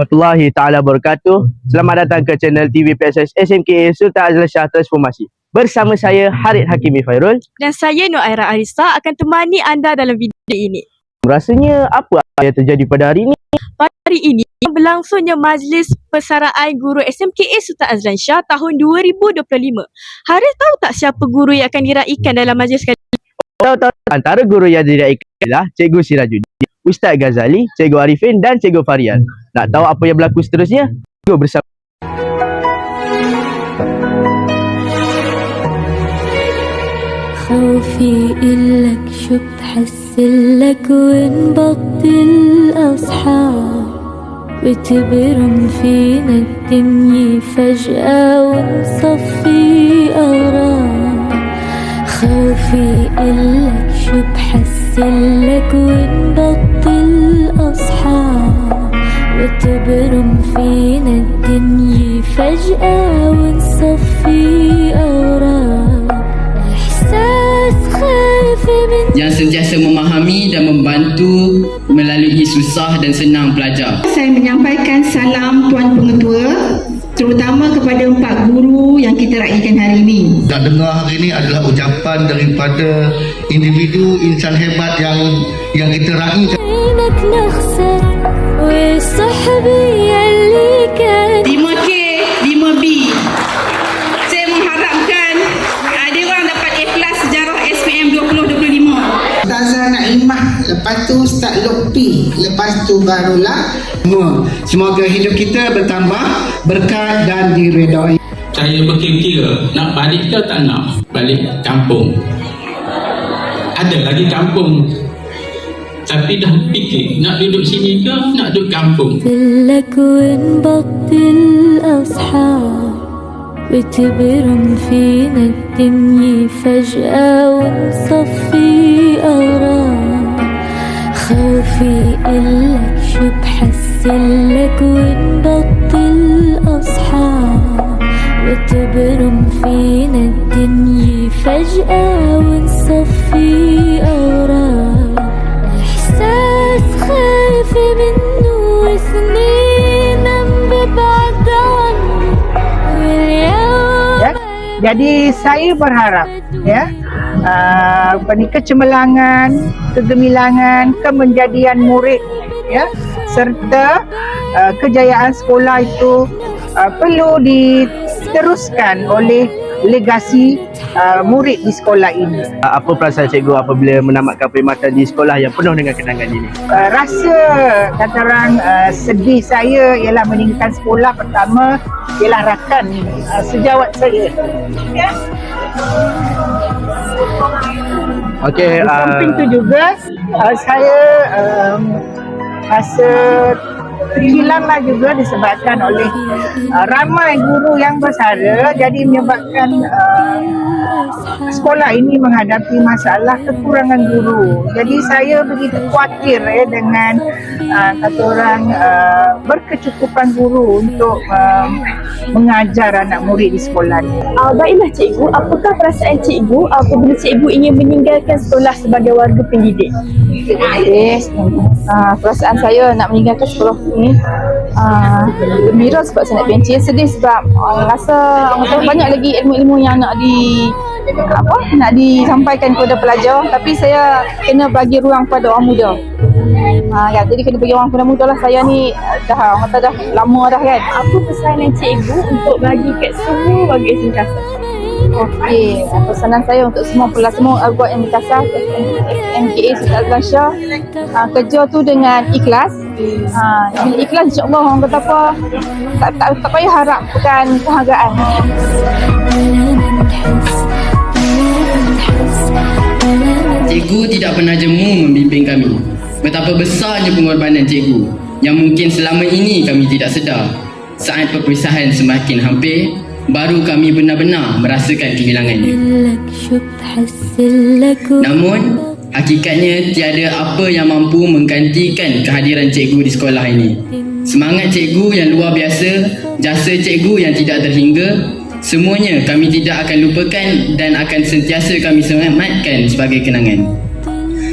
warahmatullahi taala wabarakatuh. Selamat datang ke channel TV PSS SMKA Sultan Azlan Shah Transformasi. Bersama saya Harid Hakimi Fairul. Dan saya Nur Aira Arisa akan temani anda dalam video ini. Rasanya apa yang terjadi pada hari ini? Pada hari ini berlangsungnya Majlis Persaraan Guru SMKA Sultan Azlan Shah tahun 2025. Haris tahu tak siapa guru yang akan diraikan dalam majlis kali ini? Tahu-tahu antara guru yang diraikan adalah Cikgu Sirajuddin, Ustaz Ghazali, Cikgu Arifin dan Cikgu Farian. Nak tahu apa yang berlaku seterusnya? Tunggu bersama. خوفي إلك شو بتحسلك ونبطل أصحاب بتبرم فينا الدنيا فجأة ونصفي أغراب خوفي إلك شو بحسلك ونبطل أصحاب وتبرم فينا الدنيا فجأة ونصفي أغراب إحساس خايف من yang sentiasa memahami dan membantu melalui susah dan senang pelajar. Saya menyampaikan salam Tuan Pengetua terutama kepada empat guru yang kita raikan hari ini. nak dengar hari ini adalah ucapan daripada individu insan hebat yang yang kita raikan Lepas tu Ustaz Lopi Lepas tu barulah semua. Semoga hidup kita bertambah berkat dan diredai. saya berkira-kira nak balik ke tak nak balik kampung ada lagi kampung tapi dah fikir nak duduk sini ke nak duduk kampung? لك ونبطل أصحاب وتبرم فينا الدنيا فجأة ونصفي أغراب خوفي إلك شو بحسلك ونبطل أصحاب وتبرم فينا الدنيا فجأة Jadi saya berharap ya uh, apa ni kecemerlangan, kegemilangan, kemenjadian murid ya serta uh, kejayaan sekolah itu uh, perlu diteruskan oleh legasi uh, murid di sekolah ini. apa perasaan cikgu apabila menamatkan perkhidmatan di sekolah yang penuh dengan kenangan ini? uh, rasa kata orang uh, sedih saya ialah meninggalkan sekolah pertama ialah rakan uh, sejawat saya. Ya. Okey, Di samping uh, tu juga uh, saya um, rasa terhilanglah juga disebabkan oleh uh, ramai guru yang bersara jadi menyebabkan uh, sekolah ini menghadapi masalah kekurangan guru. Jadi saya begitu khawatir ya dengan uh, kata orang uh, berkecukupan guru untuk uh, mengajar anak murid di sekolah ini. Uh, baiklah cikgu, apakah perasaan cikgu apabila cikgu ingin meninggalkan sekolah sebagai warga pendidik? Yes. Uh, perasaan saya nak meninggalkan sekolah ni uh, gembira sebab saya nak pencen sedih sebab uh, rasa orang tahu banyak lagi ilmu-ilmu yang nak di apa nak disampaikan kepada pelajar tapi saya kena bagi ruang pada orang muda. Ha, ya, jadi kena bagi orang muda lah saya ni dah orang kata dah lama dah kan. Apa pesanan cikgu untuk bagi kat semua warga SMK? Okey, pesanan saya untuk semua pelas semua agak yang dikasah MKA Sultan Azlan Shah uh, kerja tu dengan ikhlas ha, bila ikhlas insyaAllah orang kata apa tak, tak, tak payah harapkan penghargaan Cikgu tidak pernah jemu membimbing kami. Betapa besarnya pengorbanan cikgu Yang mungkin selama ini kami tidak sedar. Saat perpisahan semakin hampir Baru kami benar-benar merasakan kehilangannya. Namun, hakikatnya tiada apa yang mampu menggantikan kehadiran cikgu di sekolah ini. Semangat cikgu yang luar biasa, jasa cikgu yang tidak terhingga, semuanya kami tidak akan lupakan dan akan sentiasa kami sematkan sebagai kenangan.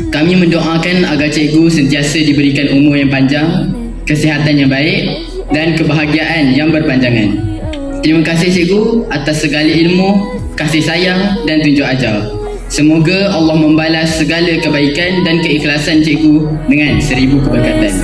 Kami mendoakan agar cikgu sentiasa diberikan umur yang panjang, kesihatan yang baik dan kebahagiaan yang berpanjangan. Terima kasih cikgu atas segala ilmu, kasih sayang dan tunjuk ajar. Semoga Allah membalas segala kebaikan dan keikhlasan cikgu dengan seribu keberkatan.